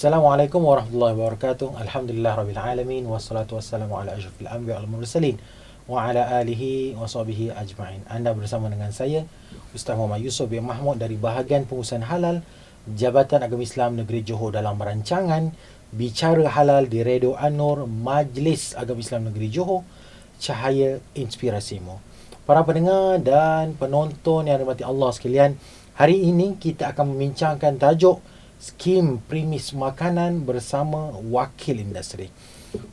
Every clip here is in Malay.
Assalamualaikum warahmatullahi wabarakatuh. Alhamdulillah rabbil alamin wassalatu wassalamu ala asyrafil anbiya wal mursalin wa ala alihi wa sahbihi ajma'in. Anda bersama dengan saya Ustaz Muhammad Yusof bin Mahmud dari bahagian pengurusan halal Jabatan Agama Islam Negeri Johor dalam rancangan Bicara Halal di Radio An-Nur Majlis Agama Islam Negeri Johor Cahaya Inspirasimu. Para pendengar dan penonton yang dirahmati Allah sekalian, hari ini kita akan membincangkan tajuk skim premis makanan bersama wakil industri.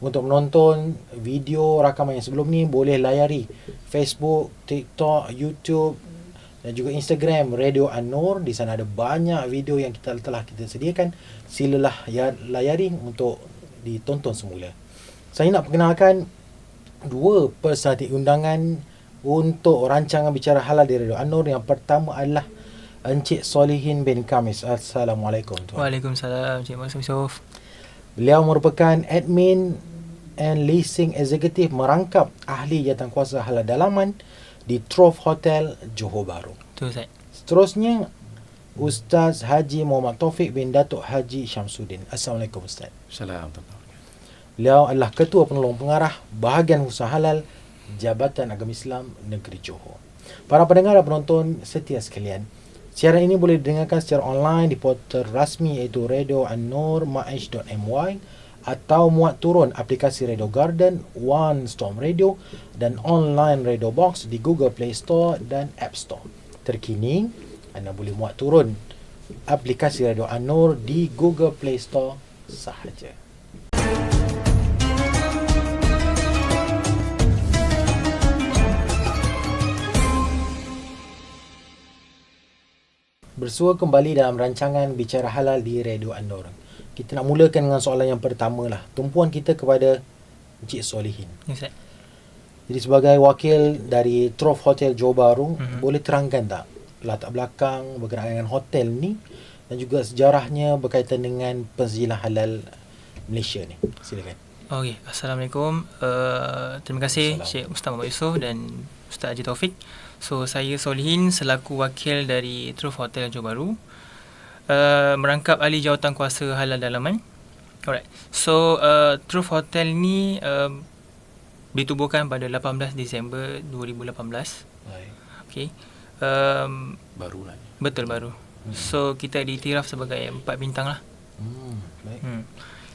Untuk menonton video rakaman yang sebelum ni boleh layari Facebook, TikTok, YouTube dan juga Instagram Radio An-Nur. Di sana ada banyak video yang kita telah kita sediakan. Silalah ya, layari untuk ditonton semula. Saya nak perkenalkan dua personaliti undangan untuk rancangan bicara halal di Radio An-Nur. Yang pertama adalah Encik Solihin bin Kamis. Assalamualaikum. Tuan. Waalaikumsalam Cik Maksum Yusof. Beliau merupakan admin and leasing executive merangkap ahli jawatankuasa halal dalaman di Trove Hotel Johor Bahru. Tu Ustaz. Seterusnya Ustaz Haji Muhammad Taufik bin Datuk Haji Syamsuddin. Assalamualaikum Ustaz. Assalamualaikum. Beliau adalah Ketua Penolong Pengarah Bahagian Usaha Halal Jabatan Agama Islam Negeri Johor. Para pendengar dan penonton setia sekalian, siaran ini boleh didengarkan secara online di portal rasmi iaitu radioannur.my atau muat turun aplikasi Radio Garden, One Storm Radio dan online Radio Box di Google Play Store dan App Store. Terkini, anda boleh muat turun aplikasi Radio An-Nur di Google Play Store sahaja. Bersua kembali dalam rancangan Bicara Halal di Radio An-Nur. Kita nak mulakan dengan soalan yang pertama lah. Tumpuan kita kepada Encik Solihin. Ustaz. Jadi sebagai wakil dari Trove Hotel Johor Bahru, Mhm. boleh terangkan tak latar belakang berkenaan dengan hotel ni dan juga sejarahnya berkaitan dengan pensijilan halal Malaysia ni. Silakan. Okey, Assalamualaikum. Uh, terima kasih. Cik Ustaz Muhammad Yusof dan Ustaz Haji Taufik. So, saya Solihin selaku wakil dari Truf Hotel Johor Bahru. Uh, merangkap ahli jawatan kuasa halal dalaman. Alright. So, uh, Truf Hotel ni uh, ditubuhkan pada 18 Disember 2018. Baik. Okey. Um, Baru lah betul baru. So, kita diiktiraf sebagai empat bintang lah. Hmm, baik. Hmm.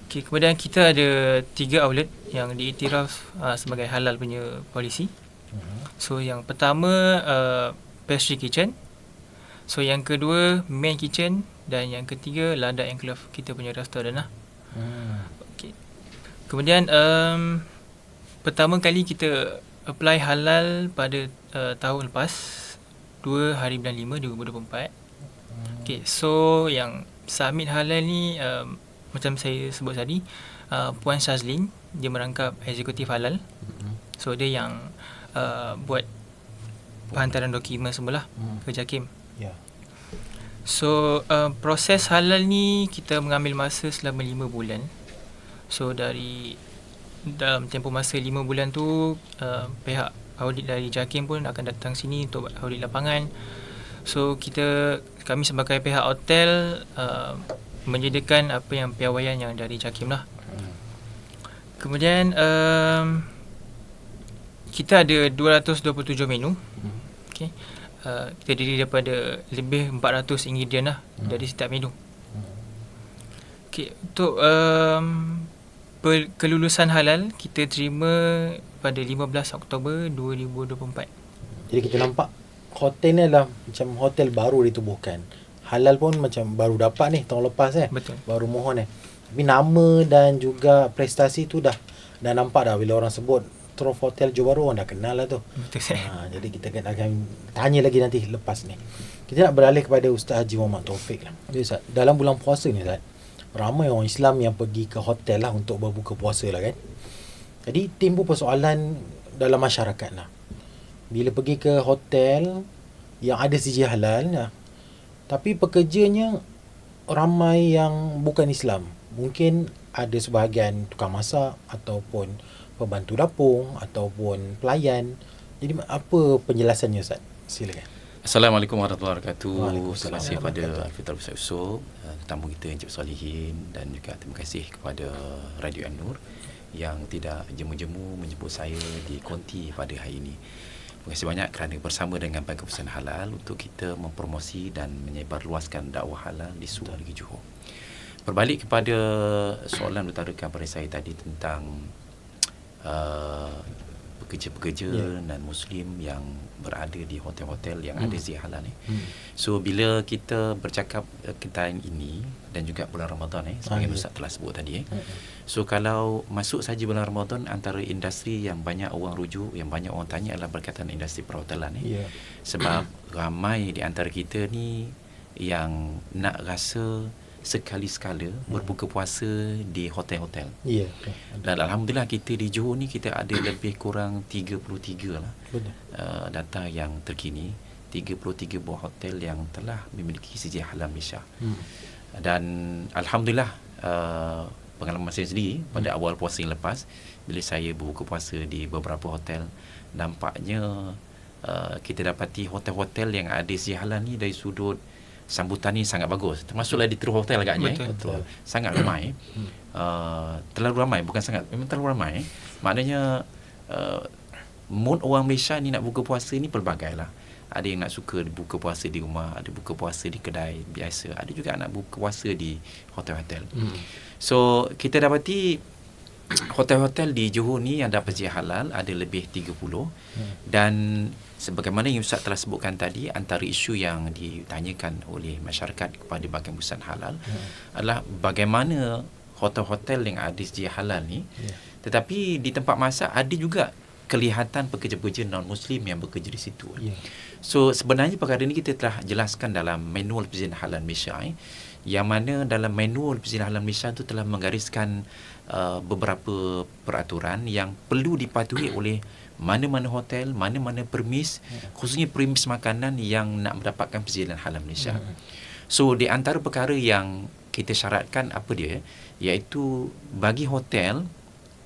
Okay, kemudian kita ada tiga outlet yang diiktiraf uh, sebagai halal punya polisi. So yang pertama uh, pastry kitchen. So yang kedua main kitchen dan yang ketiga Lada Enclave kita punya restoran lah. Hmm. Okay. Kemudian um, pertama kali kita apply halal pada uh, tahun lepas 2 hari bulan 5 2024. Okay, so yang submit halal ni um, macam saya sebut tadi uh, Puan Shazlin dia merangkap eksekutif halal. Mhm. So dia yang uh, buat penghantaran dokumen semua lah Hmm. ke JAKIM. Ya. So uh, proses halal ni kita mengambil masa selama 5 bulan. So dari dalam tempoh masa 5 bulan tu uh, pihak audit dari JAKIM pun akan datang sini untuk buat audit lapangan. So kita kami sebagai pihak hotel uh, menyediakan apa yang piawaian yang dari JAKIM lah. Hmm. Kemudian um, kita ada 227 menu. Hmm. Okay. Uh, kita terdiri daripada lebih 400 ingredient lah Hmm. dari setiap menu. Hmm. Okay. Untuk um, kelulusan halal kita terima pada 15 Oktober 2024. Jadi kita nampak hotel ni adalah macam hotel baru ditubuhkan. Halal pun macam baru dapat ni tahun lepas eh. Betul. Baru mohon eh. Tapi nama dan juga prestasi tu dah dah nampak dah bila orang sebut Trove Hotel Johor Bahru orang dah kenal lah tu. Betul. Ha, jadi kita akan, akan tanya lagi nanti lepas ni. Kita nak beralih kepada Ustaz Haji Muhammad Taufik lah. Jadi Ustaz, dalam bulan puasa ni Ustaz, ramai orang Islam yang pergi ke hotel lah untuk berbuka puasa lah kan. Jadi timbul persoalan dalam masyarakat lah. Bila pergi ke hotel yang ada sijil halal lah, tapi pekerjanya ramai yang bukan Islam. Mungkin ada sebahagian tukang masak ataupun pembantu dapur ataupun pelayan. Jadi apa penjelasannya Ustaz? Silakan. Assalamualaikum warahmatullahi wabarakatuh. Terima kasih kepada Alfitrah Ustaz Yusof, uh, tetamu kita Encik Solihin dan juga terima kasih kepada Radio An-Nur yang tidak jemu-jemu menjemput saya di konti pada hari ini. Terima kasih banyak kerana bersama dengan Badan Keputusan Halal untuk kita mempromosi dan menyebarluaskan dakwah halal di seluruh negeri Johor. Berbalik kepada soalan utarakan pada saya tadi tentang uh, pekerja-pekerja Ya. dan muslim yang berada di hotel-hotel yang Hmm. ada zia halal ni. Hmm. So bila kita bercakap uh, tentang ini dan juga bulan Ramadan eh sebagai Ah, ya. Ustaz telah sebut tadi eh. Hmm. So kalau masuk saja bulan Ramadan antara industri yang banyak orang rujuk, yang banyak orang tanya adalah berkaitan industri perhotelan eh. Ya. Sebab ramai di antara kita ni yang nak rasa sekali sekala berbuka puasa di hotel-hotel. Ya. Dan alhamdulillah kita di Johor ni kita ada lebih kurang 33 lah Betul. uh, data yang terkini 33 buah hotel yang telah memiliki sejarah halal Malaysia. Hmm. Dan alhamdulillah uh, pengalaman saya sendiri pada awal puasa yang lepas bila saya berbuka puasa di beberapa hotel nampaknya uh, kita dapati hotel-hotel yang ada sejarah halal ni dari sudut sambutan ni sangat bagus. Termasuklah di True Hotel agaknya. Betul. Eh. Betul. Sangat ramai. Hmm. Uh, terlalu ramai bukan sangat memang terlalu ramai. Maknanya uh, mood orang Malaysia ni nak buka puasa ni pelbagai lah. Ada yang nak suka buka puasa di rumah, ada buka puasa di kedai biasa, ada juga nak buka puasa di hotel-hotel. Hmm. So kita dapati hotel-hotel di Johor ni yang dapat sejarah halal ada lebih 30 Hmm. dan sebagaimana yang Ustaz telah sebutkan tadi antara isu yang ditanyakan oleh masyarakat kepada Badan Pusat Halal Hmm. adalah bagaimana hotel-hotel yang ada sejarah halal ni Ya. tetapi di tempat masak ada juga kelihatan pekerja-pekerja non-muslim yang bekerja di situ. Ya. So sebenarnya perkara ini kita telah jelaskan dalam manual perizinan halal Malaysia eh, yang mana dalam manual perizinan halal Malaysia itu telah menggariskan uh, beberapa peraturan yang perlu dipatuhi oleh mana-mana hotel, mana-mana permis, khususnya permis makanan yang nak mendapatkan perizinan halal Malaysia. Hmm. So di antara perkara yang kita syaratkan apa dia iaitu bagi hotel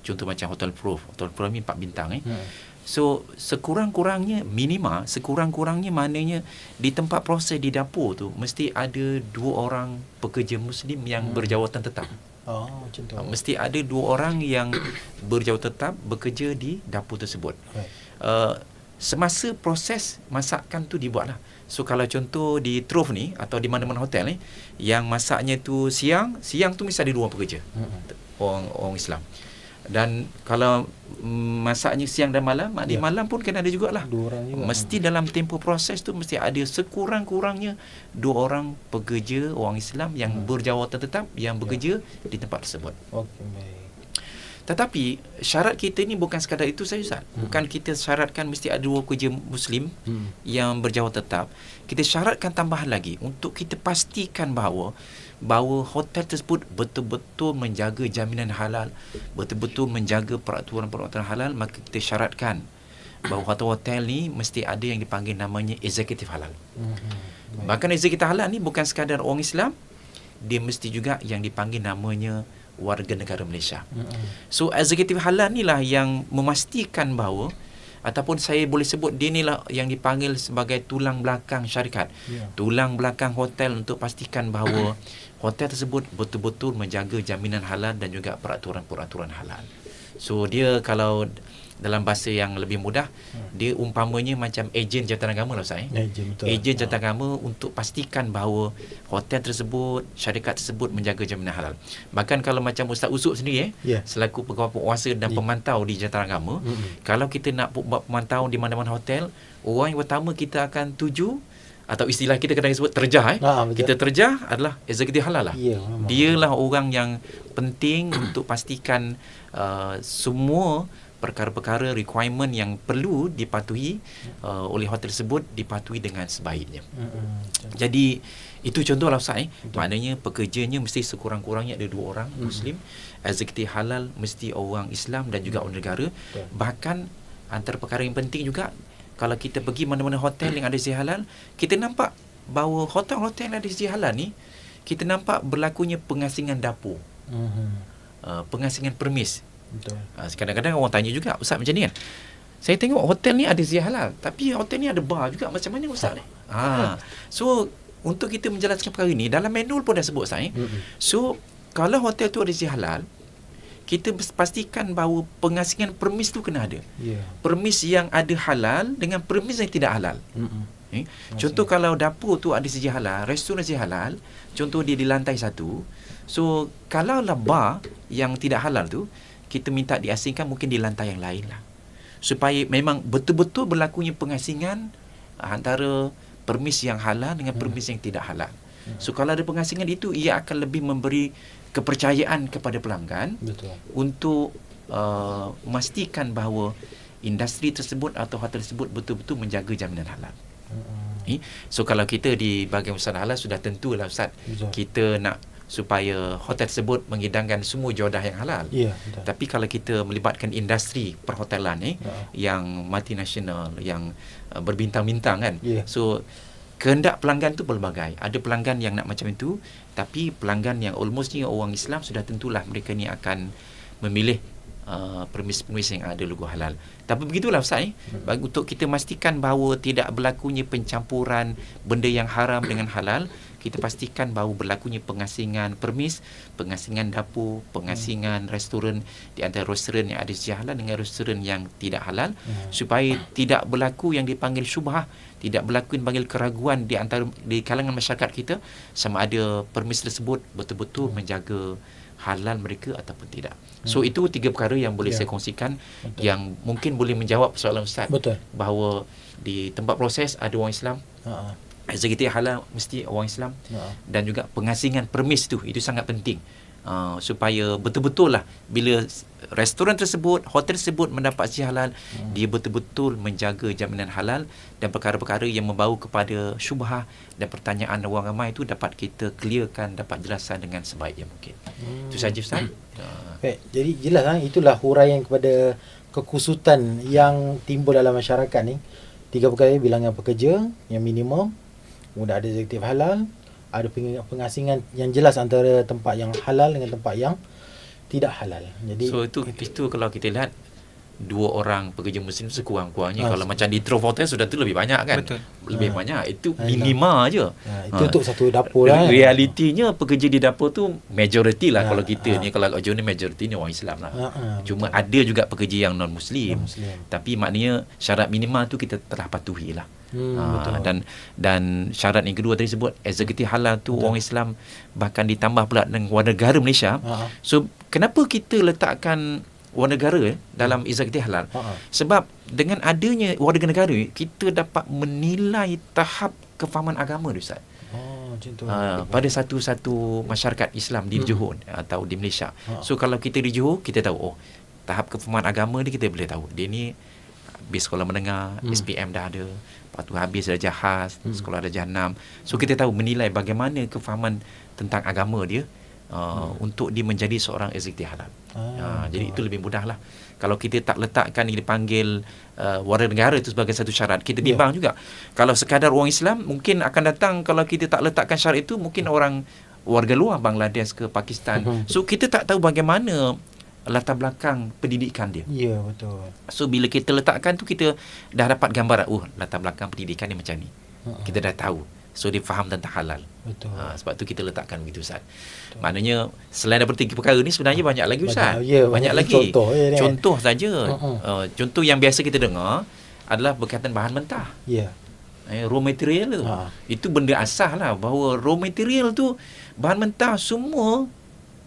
contoh macam hotel proof, hotel proof ni 4 bintang eh. Hmm. So sekurang-kurangnya minima sekurang-kurangnya maknanya di tempat proses di dapur tu mesti ada dua orang pekerja muslim yang Hmm. berjawatan tetap. Oh, macam tu. Uh, Mesti ada dua orang yang berjawatan tetap bekerja di dapur tersebut. Right. Uh, semasa proses masakan tu dibuatlah. So kalau contoh di Trove ni atau di mana-mana hotel ni yang masaknya tu siang, siang tu mesti ada dua orang pekerja Hmm. orang orang Islam. Dan kalau mm, masaknya siang dan malam, mak di Ya. malam pun kena ada jugalah. Dua orang juga. Mesti dalam tempoh proses tu mesti ada sekurang-kurangnya dua orang pekerja orang Islam yang Hmm. berjawatan tetap yang Ya. bekerja di tempat tersebut. Okey, baik. Tetapi syarat kita ni bukan sekadar itu saja Ustaz. Hmm. Bukan kita syaratkan mesti ada dua pekerja muslim Hmm. yang berjawatan tetap. Kita syaratkan tambahan lagi untuk kita pastikan bahawa bahawa hotel tersebut betul-betul menjaga jaminan halal, betul-betul menjaga peraturan-peraturan halal, maka kita syaratkan bahawa hotel-hotel ni mesti ada yang dipanggil namanya eksekutif halal. Hmm. Baik. Bahkan eksekutif halal ni bukan sekadar orang Islam, dia mesti juga yang dipanggil namanya warga negara Malaysia. Hmm. So eksekutif halal ni lah yang memastikan bahawa ataupun saya boleh sebut dia ni lah yang dipanggil sebagai tulang belakang syarikat. Ya. Tulang belakang hotel untuk pastikan bahawa hotel tersebut betul-betul menjaga jaminan halal dan juga peraturan-peraturan halal. So dia kalau dalam bahasa yang lebih mudah dia umpamanya macam ejen jawatan agama lah Ustaz eh. Ejen betul. Ejen jawatan agama untuk pastikan bahawa hotel tersebut, syarikat tersebut menjaga jaminan halal. Bahkan kalau macam Ustaz Usuk sendiri eh, Ya. selaku pegawai penguasa dan Ya. pemantau di jawatan agama, Hmm. kalau kita nak buat pemantauan di mana-mana hotel, orang yang pertama kita akan tuju atau istilah kita kadang sebut terjah eh. Ah, betul. kita terjah adalah eksekutif halal lah. Ya, memang. Dialah orang yang penting untuk pastikan uh, semua perkara-perkara requirement yang perlu dipatuhi uh, oleh hotel tersebut dipatuhi dengan sebaiknya. Hmm. Tu. Jadi itu contohlah Ustaz eh. Betul. Maknanya pekerjanya mesti sekurang-kurangnya ada dua orang Mm. muslim, eksekutif halal mesti orang Islam dan juga orang negara. Betul. Bahkan antara perkara yang penting juga kalau kita pergi mana-mana hotel yang ada sejarah halal, kita nampak bahawa hotel-hotel yang ada sejarah halal ni kita nampak berlakunya pengasingan dapur, Hmm. uh, pengasingan permis. Betul. Uh, kadang-kadang orang tanya juga, Ustaz macam ni kan? Saya tengok hotel ni ada sejarah halal, tapi hotel ni ada bar juga. Macam mana Ustaz ni? Ha. So untuk kita menjelaskan perkara ini dalam manual pun dah sebut saya. Mm-mm. So kalau hotel tu ada izin halal, kita pastikan bahawa pengasingan permis tu kena ada. Ya. Permis yang ada halal dengan permis yang tidak halal. Eh? Contoh kalau dapur tu ada sijil halal, restoran sijil halal, contoh dia di lantai satu. So kalau lah bar yang tidak halal tu, kita minta diasingkan mungkin di lantai yang lain lah. Supaya memang betul-betul berlakunya pengasingan ah, antara permis yang halal dengan permis yang tidak halal. So kalau ada pengasingan itu, ia akan lebih memberi kepercayaan kepada pelanggan Betul. untuk uh, memastikan bahawa industri tersebut atau hotel tersebut betul-betul menjaga jaminan halal. Mm-mm. Eh? So kalau kita di bahagian usaha halal sudah tentulah Ustaz Betul. kita nak supaya hotel tersebut mengidangkan semua jodah yang halal. Ya, betul. Tapi kalau kita melibatkan industri perhotelan ni Ya. yang multinasional yang uh, berbintang-bintang kan. Ya. So kehendak pelanggan tu pelbagai. Ada pelanggan yang nak macam itu tapi pelanggan yang almost ni orang Islam sudah tentulah mereka ni akan memilih uh, permis-permis yang ada logo halal. Tapi begitulah Ustaz eh. Bagi untuk kita memastikan bahawa tidak berlakunya pencampuran benda yang haram dengan halal, kita pastikan bahawa berlakunya pengasingan permis, pengasingan dapur, pengasingan restoran di antara restoran yang ada sejarah halal dengan restoran yang tidak halal Hmm. supaya tidak berlaku yang dipanggil syubhah, tidak berlaku yang dipanggil keraguan di antara di kalangan masyarakat kita sama ada permis tersebut betul-betul menjaga halal mereka ataupun tidak. So itu tiga perkara yang boleh Ya. saya kongsikan Betul. yang mungkin boleh menjawab soalan ustaz Betul. bahawa di tempat proses ada orang Islam, Ha. Eksekutif halal mesti orang Islam Ha. dan juga pengasingan permis tu itu sangat penting. Uh, supaya betul-betul lah bila restoran tersebut, hotel tersebut mendapat si halal, hmm. dia betul-betul menjaga jaminan halal dan perkara-perkara yang membawa kepada syubhah dan pertanyaan orang ramai itu dapat kita clearkan, dapat jelasan dengan sebaik yang mungkin. Hmm. Itu saja Ustaz. Uh, Baik, jadi jelas ha, itulah huraian kepada kekusutan yang timbul dalam masyarakat ni. Tiga perkara bilangan pekerja yang minimum, kemudian ada eksekutif halal, ada peng- pengasingan yang jelas antara tempat yang halal dengan tempat yang tidak halal. Jadi so itu itu kalau kita lihat dua orang pekerja muslim sekurang-kurangnya Ah, kalau macam di Trove Hotel sudah tu lebih banyak kan Betul. lebih Ah. banyak itu Ah, minima aje ha, itu untuk satu dapur lah. Re- Realitinya pekerja di dapur tu majority lah Ah, kalau kita ah. ni kalau Johor ni majority ni orang Islam lah. Ha, ha, Cuma betul. ada juga pekerja yang non muslim. Tapi maknanya syarat minimal tu kita telah patuhi lah. Hmm, Ah, betul. dan dan syarat yang kedua tadi sebut eksekutif halal tu Betul. orang Islam bahkan ditambah pula dengan warga negara Malaysia. Ha, ha. So kenapa kita letakkan warga negara eh, dalam eksekutif halal? Ha, ha. Sebab dengan adanya warga negara kita dapat menilai tahap kefahaman agama tu Ustaz. Oh. Uh, pada satu-satu masyarakat Islam di Hmm. Johor atau di Malaysia. Ha. So kalau kita di Johor kita tahu oh tahap kefahaman agama ni kita boleh tahu. Dia ni habis sekolah menengah, Hmm. SPM dah ada. Lepas tu habis darjah khas, Hmm. sekolah darjah 6. So kita tahu menilai bagaimana kefahaman tentang agama dia uh, untuk dia menjadi seorang eksekutif halal. Ah, Ah, jadi itu lebih mudah lah. Kalau kita tak letakkan yang dipanggil uh, warga negara itu sebagai satu syarat, kita Ya. bimbang juga. Kalau sekadar orang Islam, mungkin akan datang kalau kita tak letakkan syarat itu, mungkin orang warga luar Bangladesh ke Pakistan. Mhm. So kita tak tahu bagaimana latar belakang pendidikan dia. Ya, betul. So bila kita letakkan tu kita dah dapat gambaran, oh latar belakang pendidikan dia macam ni. Ha. Kita dah tahu. So dia faham tentang halal. Betul. Ha, sebab tu kita letakkan begitu Ustaz. Maknanya selain daripada tiga perkara ni sebenarnya banyak lagi Ustaz. Banyak, ya, banyak banyak lagi. contoh, ya, kan? Contoh saja. Uh-uh. Uh, contoh yang biasa kita dengar adalah berkaitan bahan mentah. Ya. Eh, raw material tu. Ha. Itu benda asal lah bahawa raw material tu bahan mentah semua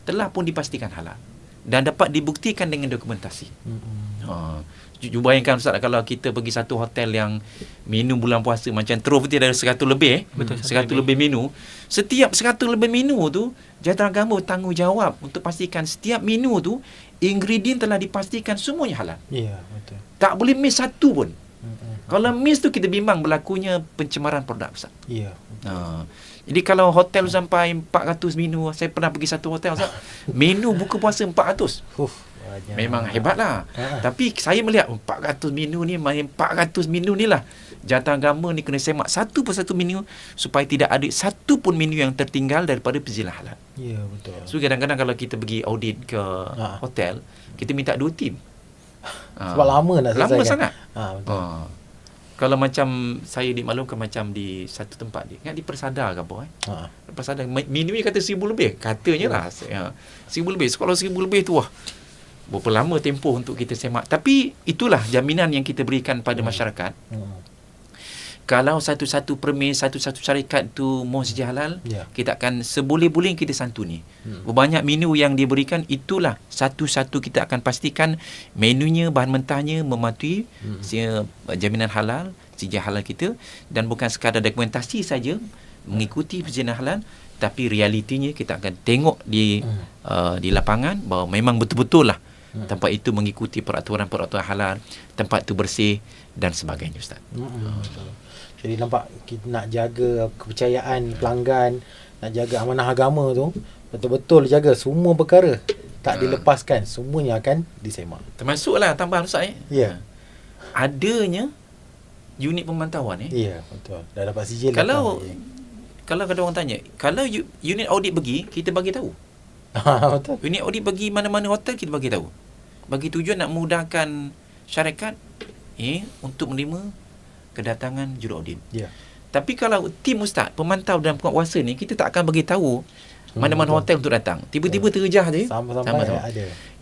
telah pun dipastikan halal dan dapat dibuktikan dengan dokumentasi. Mm-mm. Ha. Ju- Bayangkan Ustaz kalau kita pergi satu hotel yang minum bulan puasa macam Trove dia ada 100 lebih eh. Betul, 100 lebih menu. Setiap 100 lebih menu tu jawatan agama bertanggungjawab untuk pastikan setiap menu tu ingredient telah dipastikan semuanya halal. Ya, betul. Tak boleh miss satu pun. Mm-mm. Kalau miss tu kita bimbang berlakunya pencemaran produk Ustaz. Ya. Ha. Jadi kalau hotel sampai 400 menu, saya pernah pergi satu hotel Ustaz, menu buka puasa 400. Uf, banyak. Memang hebat lah. Ha. Tapi saya melihat oh, 400 menu ni, main 400 menu ni lah. Jawatan agama ni kena semak satu persatu menu supaya tidak ada satu pun menu yang tertinggal daripada penzilan halal. Ya, betul. So kadang-kadang kalau kita pergi audit ke Ha. hotel, kita minta dua tim. Ha. Sebab lama nak Lama selesaikan. sangat. Ha, betul. Ha. Kalau macam saya dimaklumkan macam di satu tempat dia. Ingat di Persada ke apa eh? Ha. Persada minimum kata seribu lebih. Katanya lah. Ya. Seribu lebih. So, kalau seribu lebih tu wah. Berapa lama tempoh untuk kita semak. Tapi itulah jaminan yang kita berikan pada masyarakat. Hmm. Kalau satu-satu permis, satu-satu syarikat tu sedia halal, Ya. kita akan seboleh-boleh kita santuni. Hmm. Berbanyak menu yang diberikan, itulah satu-satu kita akan pastikan menunya, bahan mentahnya mematuhi Hmm. hmm. jaminan halal, sedia halal kita dan bukan sekadar dokumentasi saja mengikuti perjalanan halal tapi realitinya kita akan tengok di Hmm. uh, di lapangan bahawa memang betul-betul lah Hmm. Tempat itu mengikuti peraturan-peraturan halal, tempat itu bersih dan sebagainya Ustaz. Hmm. Jadi nampak kita nak jaga kepercayaan pelanggan, nak jaga amanah agama tu betul-betul jaga semua perkara tak Ha. dilepaskan, semuanya akan disemak. Termasuklah tambahan Ustaz eh. Ya. Adanya unit pemantauan eh. Ya, betul. Dah dapat sijil Kalau- datang. Kalau ada orang tanya, kalau unit audit pergi, kita bagi tahu. Ha, betul. Unit audit bagi mana-mana hotel kita bagi tahu. Bagi tujuan nak mudahkan syarikat eh untuk menerima kedatangan juru audit. Ya. Tapi kalau tim ustaz, pemantau dan penguasa ni kita tak akan bagi tahu Hmm, mana-mana betul. hotel untuk datang. Tiba-tiba terjah je. Sama-sama ada.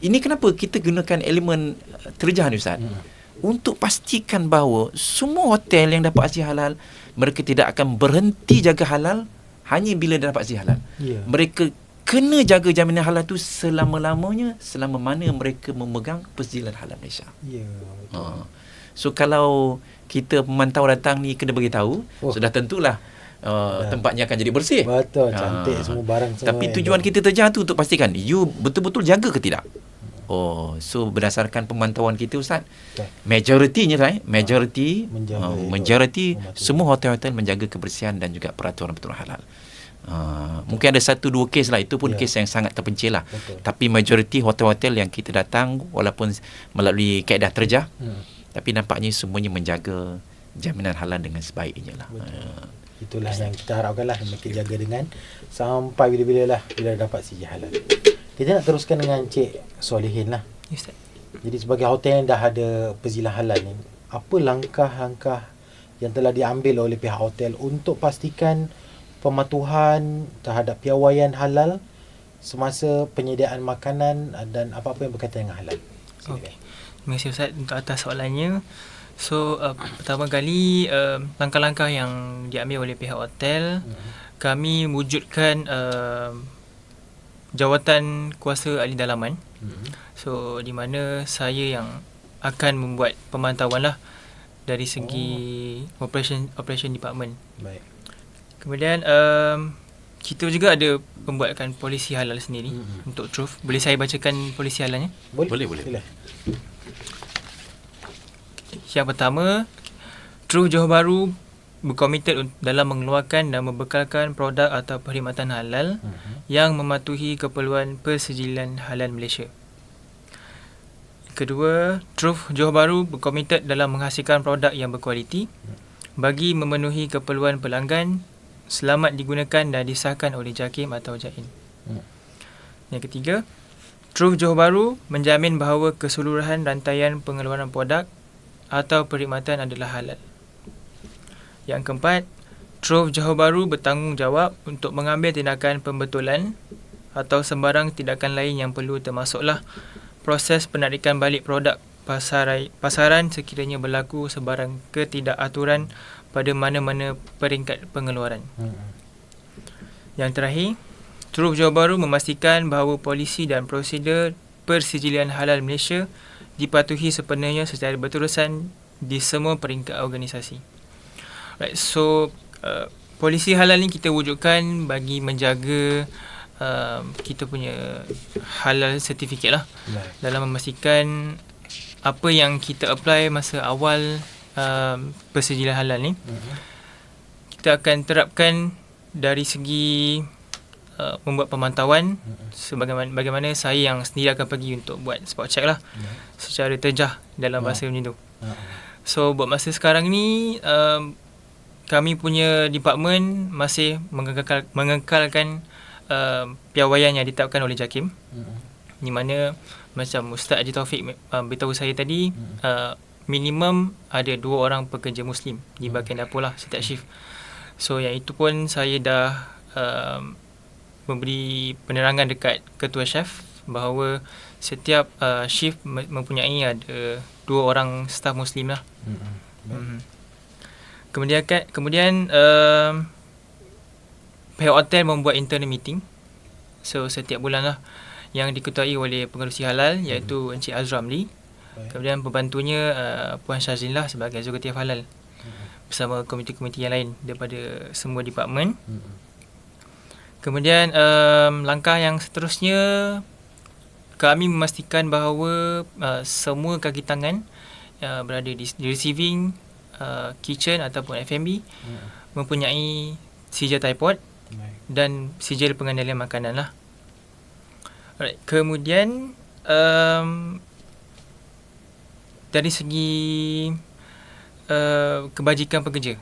Ini kenapa kita gunakan elemen uh, terjah ni ustaz? Hmm. Untuk pastikan bahawa semua hotel yang dapat asyik halal mereka tidak akan berhenti jaga halal hanya bila dapat asyik halal. Ya. Mereka kena jaga jaminan halal tu selama-lamanya selama mana mereka memegang persediaan halal Malaysia. Ya, betul. Ha. So kalau kita pemantau datang ni kena bagi tahu, Oh. sudah tentulah uh, Dah. tempatnya akan jadi bersih. Betul, Ah. cantik semua barang semua. Tapi tujuan kita terjah tu untuk pastikan you betul-betul jaga ke tidak. Oh, so berdasarkan pemantauan kita Ustaz, Betul. majoritinya right, majority Menjaga uh, majority semua hotel-hotel menjaga kebersihan dan juga peraturan-peraturan halal. Uh, mungkin ada satu dua kes lah itu pun Ya. kes yang sangat terpencil lah. Betul. Tapi majoriti hotel-hotel yang kita datang walaupun melalui kaedah terjah Hmm. tapi nampaknya semuanya menjaga jaminan halal dengan sebaiknya lah. Betul. Uh, Itulah yang kita harapkan lah Mereka jaga dengan Sampai bila-bila lah Bila dapat sijil halal Kita nak teruskan dengan Cik Solihin lah Ustaz. Jadi sebagai hotel yang dah ada Perzilan halal ni Apa langkah-langkah Yang telah diambil oleh pihak hotel Untuk pastikan Pematuhan Terhadap piawaian halal Semasa penyediaan makanan Dan apa-apa yang berkaitan dengan halal. Okey. Terima kasih Ustaz untuk atas soalannya. So, uh, pertama kali uh, langkah-langkah yang diambil oleh pihak hotel, Mhm. kami wujudkan uh, jawatan kuasa ahli dalaman. Mhm. So, di mana saya yang akan membuat pemantauan lah dari segi oh. operation operation department. Baik Kemudian um, kita juga ada pembuatkan polisi halal sendiri Mhm. untuk truth. Boleh saya bacakan polisi halalnya? Boleh, boleh. Sila. Yang pertama, Truh Johor Bahru berkomited dalam mengeluarkan dan membekalkan produk atau perkhidmatan halal Mhm. yang mematuhi keperluan persijilan halal Malaysia. Kedua, Truth Johor Bahru berkomited dalam menghasilkan produk yang berkualiti bagi memenuhi keperluan pelanggan selamat digunakan dan disahkan oleh JAKIM atau JAIN. Hmm. Yang ketiga, Truth Johor Bahru menjamin bahawa keseluruhan rantaian pengeluaran produk atau perkhidmatan adalah halal. Yang keempat, Truth Johor Bahru bertanggungjawab untuk mengambil tindakan pembetulan atau sembarang tindakan lain yang perlu termasuklah proses penarikan balik produk pasarai, pasaran sekiranya berlaku sebarang ketidakaturan pada mana-mana peringkat pengeluaran. Mhm. Yang terakhir, Truth Johor Bahru memastikan bahawa polisi dan prosedur persijilian halal Malaysia dipatuhi sepenuhnya secara berterusan di semua peringkat organisasi. Right, so uh, polisi halal ni kita wujudkan bagi menjaga uh, kita punya halal certificate lah Baik dalam memastikan apa yang kita apply masa awal uh, persijilan halal ni Mhm. kita akan terapkan dari segi uh, membuat pemantauan Mhm. sebagaimana bagaimana saya yang sendiri akan pergi untuk buat spot check lah Baik. secara terjah dalam bahasa macam tu. Mhm. So buat masa sekarang ni um, kami punya department masih mengekal, mengekalkan um, piawaian yang ditetapkan oleh JAKIM Mhm. di mana macam Ustaz Haji Taufik uh, beritahu saya tadi Mhm. uh, minimum ada dua orang pekerja muslim di bahagian dapur lah setiap shift. So yang itu pun saya dah um, memberi penerangan dekat ketua chef bahawa setiap uh, shift me- mempunyai ada dua orang staf muslim lah. Mm-mm. Hmm. Kemudian kan kemudian um, pihak hotel membuat internal meeting. So setiap bulan lah yang diketuai oleh pengerusi halal iaitu Encik Azram Lee. Baik. Kemudian pembantunya uh, Puan Syazlin lah sebagai eksekutif halal bersama komiti-komiti yang lain daripada semua departmen. Mm-mm. Kemudian um, langkah yang seterusnya kami memastikan bahawa uh, semua kaki tangan uh, berada di, di receiving uh, kitchen ataupun F&B Mm-mm. mempunyai sijil tripod Baik. dan sijil pengendalian makanan lah. Alright. Kemudian um, dari segi uh, kebajikan pekerja.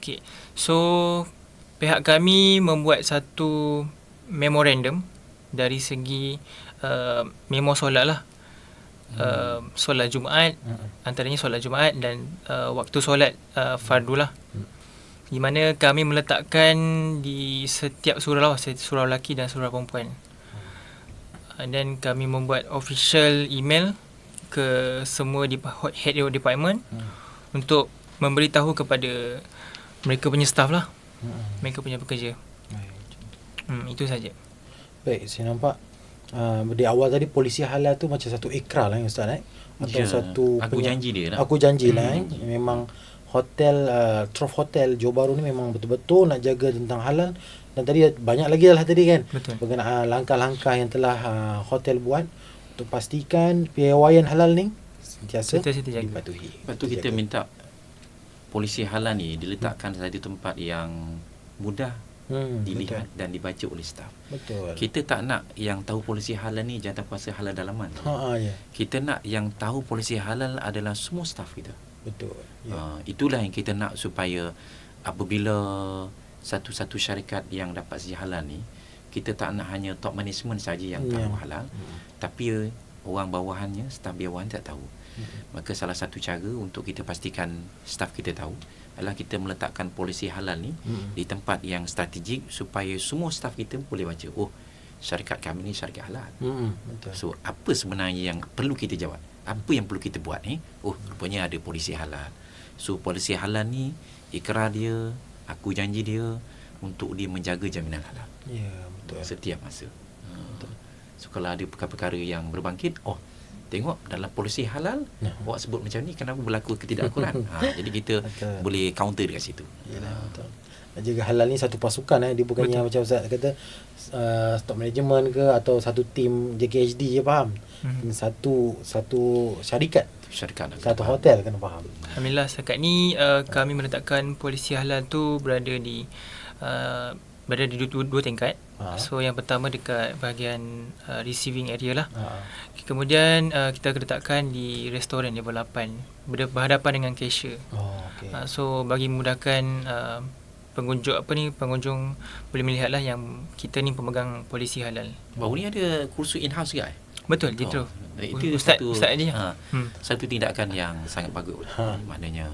Okay. So pihak kami membuat satu memorandum dari segi uh, memo solat lah. Uh, solat Jumaat Mm-mm. antaranya solat Jumaat dan uh, waktu solat uh, fardu lah. Hmm. Di mana kami meletakkan di setiap surau lah, surau lelaki dan surau perempuan. And then kami membuat official email ke semua di head of department Mm. untuk memberitahu kepada mereka punya staff lah, Mm-mm. mereka punya pekerja. Baik. Hmm, itu saja. Baik, saya nampak uh, di awal tadi polisi halal tu macam satu ikrar lah ya, Ustaz eh? Atau Ya, satu aku penya- janji dia lah. Aku janji Hmm. lah eh. Memang hotel uh, Trof Hotel Johor Bahru ni memang betul-betul nak jaga tentang halal dan tadi banyak lagi lah tadi kan Betul. berkenaan langkah-langkah yang telah uh, hotel buat untuk pastikan piawaian halal ni sentiasa Sentiasa dipatuhi. Lepas tu kita Dijaga. minta polisi halal ni diletakkan satu tempat yang mudah hmm, dilihat dan dibaca oleh staf. Betul. betul. Kita tak nak yang tahu polisi halal ni jantan kuasa halal dalaman. Ha ha ya. Kita nak yang tahu polisi halal adalah semua staf kita. Betul. Ya. Uh, itulah yang kita nak supaya apabila satu-satu syarikat yang dapat sijil halal ni kita tak nak hanya top management saja yang tahu Ya. halal Hmm. tapi orang bawahannya staf bawahan tak tahu. Hmm. Maka salah satu cara untuk kita pastikan staf kita tahu adalah kita meletakkan polisi halal ni Hmm. di tempat yang strategik supaya semua staf kita boleh baca oh syarikat kami ni syarikat halal. Hmm. Betul. So apa sebenarnya yang perlu kita jawab? Apa yang perlu kita buat ni? Oh rupanya ada polisi halal. So polisi halal ni ikrar dia, aku janji dia untuk dia menjaga jaminan halal Ya, betul. setiap masa. Ha. So kalau ada perkara-perkara yang berbangkit, oh tengok dalam polisi halal Ya. awak sebut macam ni kenapa berlaku ketidakakuran? ha, jadi kita Betul. boleh counter dekat situ. Yalah, betul. Dan juga halal ni satu pasukan eh dia bukan Betul. yang macam Ustaz kata uh, stock management ke atau satu tim JKHD je faham. Mhm. Satu satu syarikat, Syarikat nak satu faham. hotel kena faham. Alhamdulillah setakat ni uh, kami meletakkan polisi halal tu berada di uh, berada di dua, dua tingkat. Ha. So yang pertama dekat bahagian uh, receiving area lah. Ha. Kemudian uh, kita letakkan di restoran level 8 ber- berhadapan dengan cashier. Oh, okey. Uh, so bagi memudahkan uh, pengunjung apa ni pengunjung boleh melihatlah yang kita ni pemegang polisi halal. Baru ni ada kursus in-house juga eh? Betul, dia Oh, terus. Itu Ustaz satu, Ustaz dia. Ha, Hmm. satu tindakan yang sangat bagus. Ha. Maknanya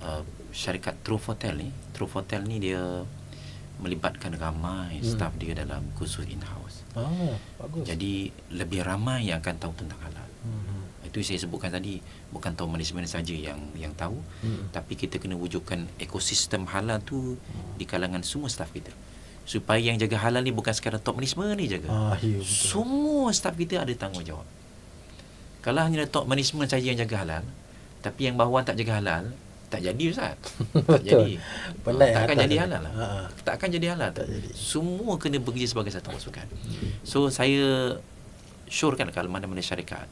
uh, syarikat True Hotel ni, True Hotel ni dia melibatkan ramai Hmm. staf dia dalam kursus in-house. Ah, bagus. Jadi lebih ramai yang akan tahu tentang halal. hmm. Itu saya sebutkan tadi bukan tahu manajemen saja yang yang tahu, Hmm. tapi kita kena wujudkan ekosistem halal tu di kalangan semua staf kita. Supaya yang jaga halal ni bukan sekadar top management ni jaga. Ah, ya, betul. Semua staf kita ada tanggungjawab. Kalau hanya top management saja yang jaga halal, tapi yang bawah tak jaga halal, tak jadi ustaz. tak jadi. Penat yang tak akan jadi tu. halal lah. Ha. Tak akan jadi halal. Tak jadi. Semua kena bekerja sebagai satu pasukan. So saya syorkan kalau mana-mana syarikat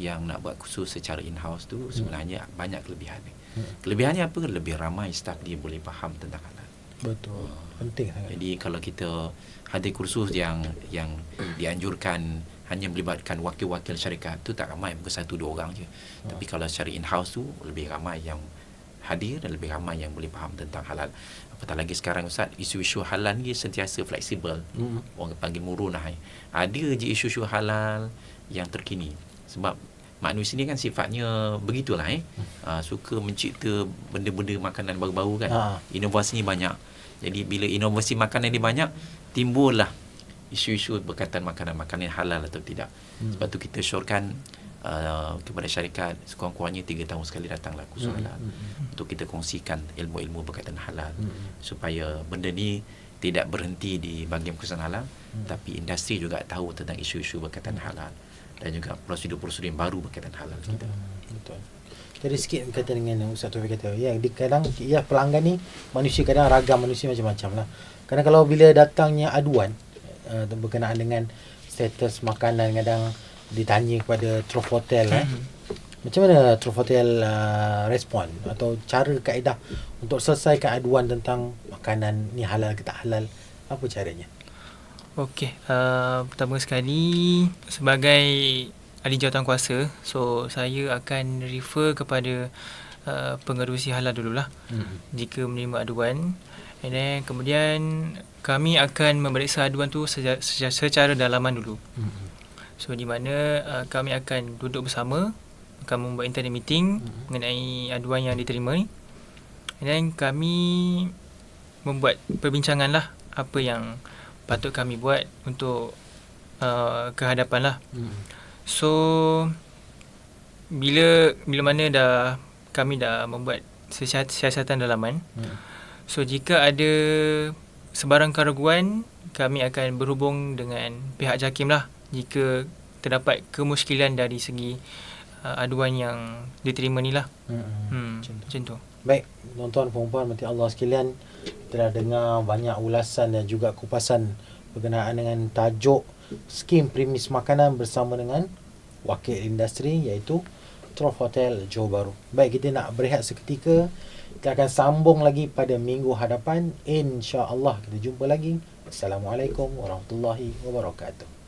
yang nak buat kursus secara in-house tu sebenarnya banyak kelebihan. Hmm. Kelebihannya apa? Lebih ramai staf dia boleh faham tentang halal. Betul. Penting sangat. Jadi kalau kita ada kursus yang yang dianjurkan hanya melibatkan wakil-wakil syarikat tu tak ramai bukan satu dua orang je. Ha. Tapi kalau secara in-house tu lebih ramai yang hadir dan lebih ramai yang boleh faham tentang halal. Apatah lagi sekarang Ustaz, isu-isu halal ni sentiasa fleksibel. Hmm. Orang panggil murunah. Ada je isu-isu halal yang terkini. Sebab manusia ni kan sifatnya begitulah eh. Uh, suka mencipta benda-benda makanan baru-baru kan. Ha. Inovasi ni banyak. Jadi bila inovasi makanan ni banyak, timbullah isu-isu berkaitan makanan-makanan halal atau tidak. Hmm. Sebab tu kita syorkan uh, kepada syarikat sekurang-kurangnya 3 tahun sekali datanglah kursus Hmm, halal. hmm, hmm. Untuk kita kongsikan ilmu-ilmu berkaitan halal Hmm. supaya benda ni tidak berhenti di bahagian kursusan halal Hmm. tapi industri juga tahu tentang isu-isu berkaitan halal dan juga prosedur-prosedur yang baru berkaitan halal kita. Hmm, Betul. Jadi sikit berkaitan dengan Ustaz Taufik kata. Ya, di kadang ya pelanggan ni manusia kadang ragam manusia macam-macam lah. Kadang kalau bila datangnya aduan uh, berkenaan dengan status makanan kadang ditanya kepada Trof Hotel eh. Hmm. Macam mana Trof Hotel uh, respon atau cara kaedah untuk selesaikan aduan tentang makanan ni halal ke tak halal? Apa caranya? Okey, uh, pertama sekali sebagai ahli jawatan kuasa, so saya akan refer kepada uh, pengerusi halal dululah Hmm. jika menerima aduan. And then kemudian kami akan memeriksa aduan tu secara, secara dalaman dulu. Hmm. So di mana uh, kami akan duduk bersama, akan membuat internet meeting Mhm. mengenai aduan yang diterima ni. And then kami membuat perbincangan lah apa yang patut kami buat untuk uh, kehadapan lah. Hmm. So bila bila mana dah kami dah membuat siasat, siasatan dalaman. Hmm. So jika ada sebarang keraguan, kami akan berhubung dengan pihak JAKIM lah jika terdapat kemuskilan dari segi uh, aduan yang diterima ni lah. Hmm. Hmm, Macam tu. macam tu. Baik, tuan-tuan perempuan mati Allah sekalian telah dengar banyak ulasan dan juga kupasan berkenaan dengan tajuk skim premis makanan bersama dengan wakil industri iaitu Trof Hotel Johor Bahru. Baik, kita nak berehat seketika. Kita akan sambung lagi pada minggu hadapan. InsyaAllah kita jumpa lagi. Assalamualaikum warahmatullahi wabarakatuh.